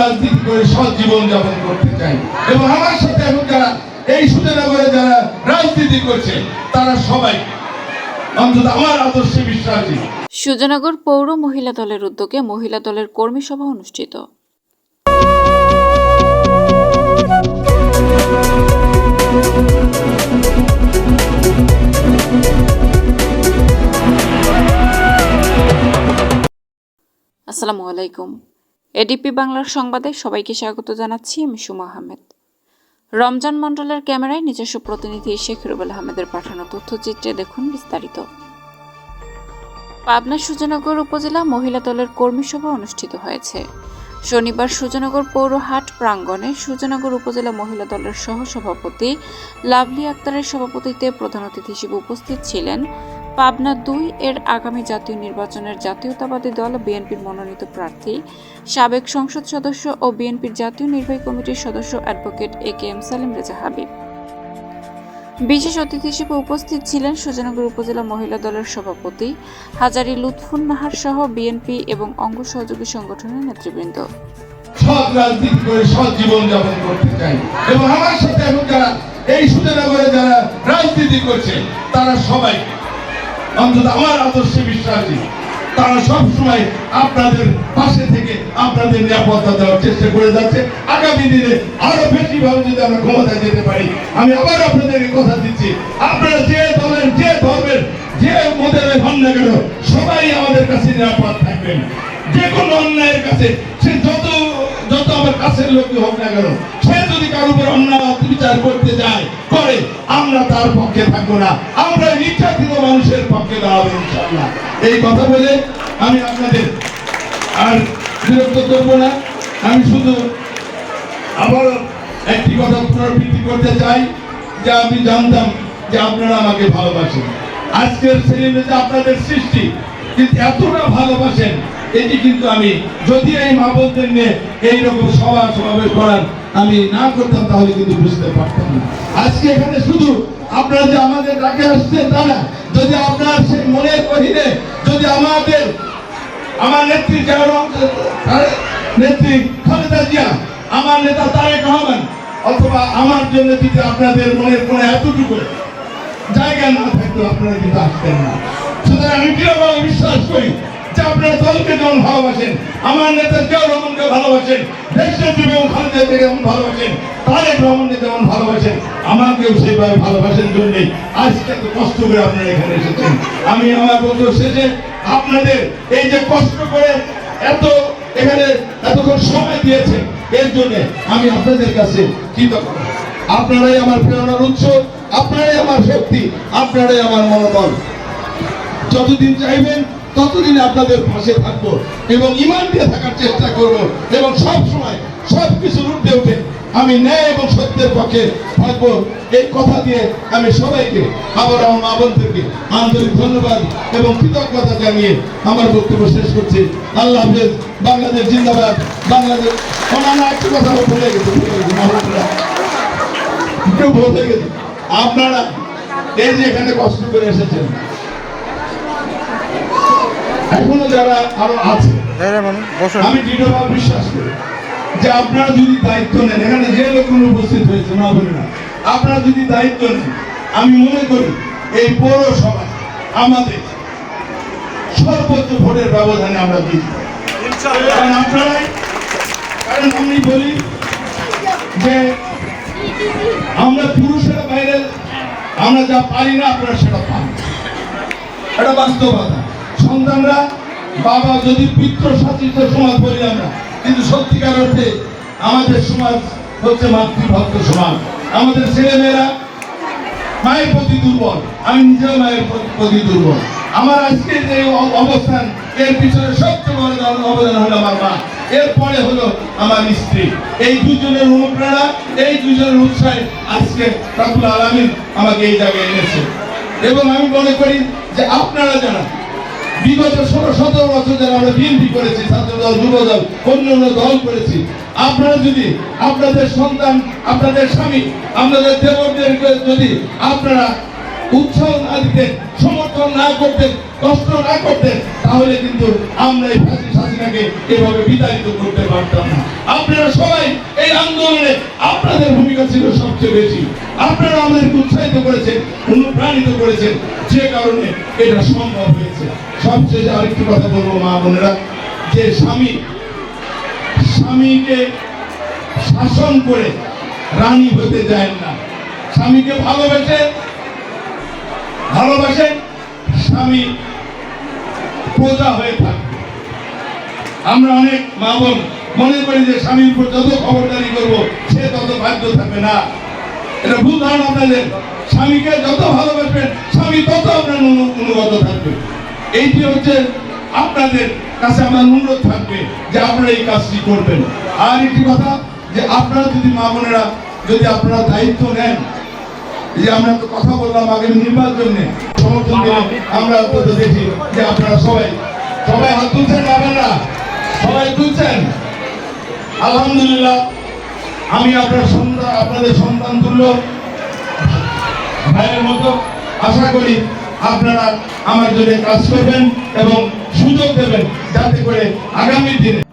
রাজনীতি করে সৎ জীবন যাপন করতে চাই। এবং আমার সাথে এখন যারা এই সুজনগরে যারা রাজনীতি করছে, তারা সবাই অন্তত আমার আদর্শে বিশ্বাসী। সুজনগর পৌর মহিলা দলের উদ্যোগে মহিলা দলের কর্মী সভা অনুষ্ঠিত। আসসালামু আলাইকুম। এডিপি বাংলার সংবাদে সবাইকে স্বাগত জানাচ্ছি আমি সুমা আহমেদ। রমজান মণ্ডলের ক্যামেরায় নিজস্ব প্রতিনিধি শেখ রুবেল আহমেদের পাঠানো তথ্যচিত্রে দেখুন বিস্তারিত। পাবনা সুজনগর উপজেলা মহিলা দলের কর্মী সভা অনুষ্ঠিত হয়েছে। শনিবার সুজনগর পৌর হাট প্রাঙ্গণে সুজনগর উপজেলা মহিলা দলের সহসভাপতি লাভলি আক্তারের সভাপতিত্বে প্রধান অতিথি হিসেবে উপস্থিত ছিলেন পাবনা দুই এর আগামী জাতীয় নির্বাচনের জাতীয়তাবাদী দল বিএনপির মনোনীত প্রার্থী, সাবেক সংসদ সদস্য ও বিএনপির জাতীয় নির্বাহী কমিটির সদস্য advocate A K M Salim Reza Habib. বিশেষ অতিথি হিসেবে উপস্থিত ছিলেন সুজনগর উপজেলা মহিলা দলের সভাপতি, হাজারি লুৎফুন নাহার সহ বিএনপি এবং অঙ্গ সহযোগী সংগঠনের নেতৃবৃন্দ। রাজনীতি করে জীবন যাপন করতে চাই এবং আমার সাথে এখন যারা এই সুজনগরে যারা রাজনীতি করছে, তারা সবাই অন্তত আমার আদর্শে বিশ্বাসী। তারা সব সময় আপনাদের পাশে থেকে আপনাদের নিরাপত্তা দেওয়ার চেষ্টা করে যাচ্ছে। আগামী দিনে আরও বেশি ভাবে যদি আমরা ক্ষমতায় যেতে পারি, আমি আবার আপনাদেরকে কথা দিচ্ছি। আপনারা যে দলের, যে ধর্মের, যে মদের হন না কেন, সবাই আমাদের কাছে নিরাপদ থাকবেন। যে কোনো অন্যায়ের কাছে, সে যত যত আমার কাছের লোকই হোক না কেন, সে যদি কারোর উপর অন্যায় বিচার করতে করে আমরা তার পক্ষে থাকব না। আমরা নির্যাতিত মানুষের পক্ষে দাঁড়াবো, ইনশাআল্লাহ। এই কথা বলে আমি আপনাদের আর বিরক্ত করব না। আমি শুধু আবার একটি কথা পুনরাবৃত্তি করতে চাই, যে আমি জানতাম যে আপনারা আমাকে ভালোবাসেন। আজকের যে আপনাদের সৃষ্টি, কিন্তু এতটা ভালোবাসেন, এটি কিন্তু আমি যদি এই মা নিয়ে এইরকম সভা সমাবেশ করার আমি না করতাম তাহলে কিন্তু বুঝতে পারতাম না। আজকে এখানে শুধু আপনারা যে আমাদের ডাকে আসছেন তারা যদি আপনার সেই মনের গভীরে যদি আমাদের আমার নেত্রী নেত্রী খালেদা জিয়া, আমার নেতা তারেক রহমান, অথবা আমার জন্য যদি আপনাদের মনের কোনো এতটুকু জায়গা না থাকতো, আপনারা কিন্তু আসতেন না। সুতরাং আমি দৃঢ়ভাবে বিশ্বাস করি যে যেমন ভালোবাসেন, আমার নেতা ভালোবাসেন ভালোবাসেন ভালোবাসেন, আমাকেও সেইভাবে ভালোবাসেন আজকে কষ্ট করে এখানে এসেছেন। আমি আমার বন্ধু শেষে আপনাদের এই যে কষ্ট করে এত এখানে এতক্ষণ সময় দিয়েছে, এর জন্য আমি আপনাদের কাছে কৃতজ্ঞ। আপনারাই আমার প্রেরণার উৎস, আপনারাই আমার শক্তি, আপনারাই আমার মনোবল। যতদিন চাইবেন ততদিন আপনাদের পাশে থাকব এবং ইমান দিয়ে থাকার চেষ্টা করব এবং সব সময় সব কিছুর ঊর্ধ্বে উঠে আমি ন্যায় এবং সত্যের পক্ষে থাকব। এই কথা দিয়ে আমি সবাইকে আবার আমার মা বোনদেরকে আন্তরিক ধন্যবাদ এবং কৃতজ্ঞতা জানিয়ে আমার বক্তব্য শেষ করছি। আল্লাহ হাফেজ, বাংলাদেশ জিন্দাবাদ, বাংলাদেশ। অন্যান্য একটু কথা ভুলে ভুলে গেছি। আপনারা এই যে এখানে কষ্ট করে এসেছেন এখনও যারা আরও আছে আমি দৃঢ়ভাবে বিশ্বাস করি যে আপনারা যদি দায়িত্ব নেন এখানে যে লোকগুলো উপস্থিত হয়েছে না বলে না আপনারা যদি দায়িত্ব নেন আমি মনে করি এই পৌরসভা আমাদের সর্বোচ্চ ভোটের ব্যবধানে আমরা জিতব। কারণ আপনারাই কারণ আমি বলি যে আমরা পুরুষেরা বাইরে আমরা যা পারি না আপনারা সেটা পান। এটা বাস্তবতা। সন্তানরা, বাবা যদি পিত্র শাসিত সমাজ বলি আমরা, কিন্তু সত্যিকার অর্থে আমাদের সমাজ হচ্ছে মাতৃভক্ত সমাজ। আমাদের ছেলেমেয়েরা মায়ের প্রতি দুর্বল, আমি নিজেও মায়ের প্রতি- দুর্বল। আমার আজকের যে অবস্থান, এর পিছনে সবচেয়ে বড় অবদান হলো আমার মা। এরপরে হলো আমার স্ত্রী। এই দুজনের অনুপ্রেরণা, এই দুজনের উৎসাহে আজকে রাবুল আলমিন আমাকে এই জায়গায় এনেছে। এবং আমি মনে করি যে আপনারা যারা বিগত ষোলো, সতেরো বছর যারা আমরা বিএনপি করেছি ছাত্র দল যুব দল অন্য অন্য দল করেছি। আপনারা যদি আপনাদের সন্তান, আপনাদের স্বামী, আপনাদের দেবদেরকে যদি আপনারা উৎসাহ না দিতেন, সমর্থন না করতেন, কষ্ট না করতেন, তাহলে কিন্তু আমরা এই ফাঁসি শাসিনাকে এভাবে বিতাড়িত করতে পারতাম না। আপনারা সবাই এই আন্দোলনে আপনাদের ভূমিকা ছিল সবচেয়ে বেশি। আপনারা আমাদেরকে উৎসাহিত করেছেন, অনুপ্রাণিত করেছেন। যে কারণে এটা সম্ভব হয়েছে। সবচেয়ে আরেকটি কথা বলব, মা বোনেরা, যে স্বামী, স্বামীকে শাসন করে রানী হতে যায় না। স্বামীকে ভালোবেসে, ভালোবাসে স্বামী প্রজা হয়ে থাকবে। আমরা অনেক মা বোন মনে করি যে স্বামীর উপর যত খবরদারি করব, সে তত বাধ্য থাকবে না। এটা ভুল ধারণা আপনাদের। স্বামীকে যত ভালোবাসবেন, স্বামী তত আপনার অনুগত থাকবে। এইটি হচ্ছে আপনাদের কাছে আমার অনুরোধ থাকবে যে আপনারা এই কাজটি করবেন। আর একটি কথা, যে আপনারা যদি মা বোনেরা, যদি আপনারা দায়িত্ব নেন যে আমরা তো কথা বললাম আগামী নির্বাচনে সমর্থন দিলে আমরা অন্তত দেখি যে আপনারা সবাই সবাই হাত তুলছেন আপনারা? সবাই তুলছেন? আলহামদুলিল্লাহ, আমি আপনার সন্তান, আপনাদের সন্তান তুল্য ভাইয়ের মতো। আশা করি আপনারা আমার জন্য কাজ করবেন এবং সুযোগ দেবেন যাতে করে আগামী দিনে